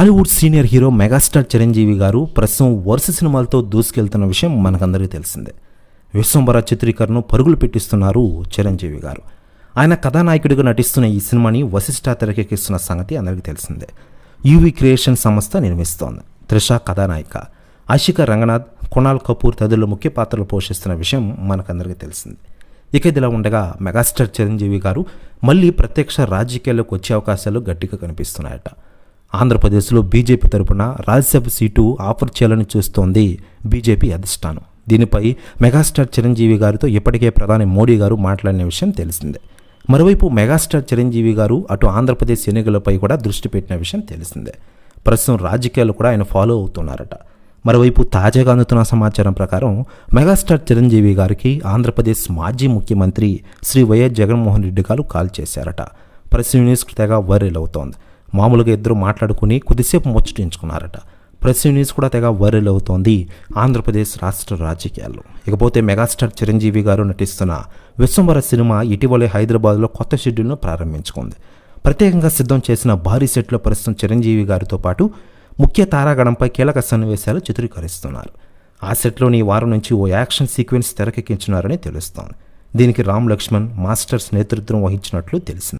Tollywood senior hero megastar Chiranjeevi గారు ప్రస్తుతం వరుస సినిమాలతో దూసుకెళ్తున్న విషయం మనకందరికీ తెలిసిందే. విశ్వంబర చిత్రీకరణను పరుగులు పెట్టిస్తున్నారు చిరంజీవి గారు. ఆయన కథానాయకుడిగా నటిస్తున్న ఈ సినిమాని వశిష్ఠ తెరకెక్కిస్తున్న సంగతి అందరికీ తెలిసిందే. యూవి క్రియేషన్ సంస్థ నిర్మిస్తోంది. త్రిష కథానాయిక ఆశిక రంగనాథ్ కుణాల్ కపూర్ తదితరులు ముఖ్య పాత్రలు పోషిస్తున్న విషయం మనకందరికీ తెలిసింది. ఇక ఇదిలా ఉండగా మెగాస్టార్ చిరంజీవి గారు మళ్ళీ ప్రత్యక్ష రాజకీయాల్లోకి వచ్చే అవకాశాలు గట్టిగా కనిపిస్తున్నాయట. ఆంధ్రప్రదేశ్లో బీజేపీ తరపున రాజ్యసభ సీటు ఆఫర్ చేయాలని చూస్తోంది బీజేపీ అధిష్టానం. దీనిపై మెగాస్టార్ చిరంజీవి గారితో ఇప్పటికే ప్రధాని మోడీ గారు మాట్లాడిన విషయం తెలిసిందే. మరోవైపు మెగాస్టార్ చిరంజీవి గారు అటు ఆంధ్రప్రదేశ్ ఎన్నికలపై కూడా దృష్టి పెట్టిన విషయం తెలిసిందే. ప్రస్తుతం రాజకీయాలు కూడా ఆయన ఫాలో అవుతున్నారట. మరోవైపు తాజాగా అందుతున్న సమాచారం ప్రకారం మెగాస్టార్ చిరంజీవి గారికి ఆంధ్రప్రదేశ్ మాజీ ముఖ్యమంత్రి శ్రీ వైఎస్ జగన్మోహన్ రెడ్డి గారు కాల్ చేశారట. ప్రెస్ న్యూస్ తెగ వైరల్ అవుతోంది. మామూలుగా ఇద్దరు మాట్లాడుకుని కొద్దిసేపు ముచ్చటించుకున్నారట. ప్రెస్ న్యూస్ కూడా తెగ వైరల్ అవుతోంది ఆంధ్రప్రదేశ్ రాష్ట్ర రాజకీయాల్లో. ఇకపోతే మెగాస్టార్ చిరంజీవి గారు నటిస్తున్న విశ్వంబర సినిమా ఇటీవలే హైదరాబాద్లో కొత్త షెడ్యూల్ను ప్రారంభించుకుంది. ప్రత్యేకంగా సిద్ధం చేసిన భారీ సెట్లో ప్రస్తుతం చిరంజీవి గారితో పాటు ముఖ్య తారాగణంపై కీలక సన్నివేశాలు చిత్రీకరిస్తున్నారు. ఆ సెట్లోని ఈ వారం నుంచి ఓ యాక్షన్ సీక్వెన్స్ తెరకెక్కించున్నారని తెలుస్తోంది. దీనికి రామ్ లక్ష్మణ్ మాస్టర్స్ నేతృత్వం వహించినట్లు తెలిసింది.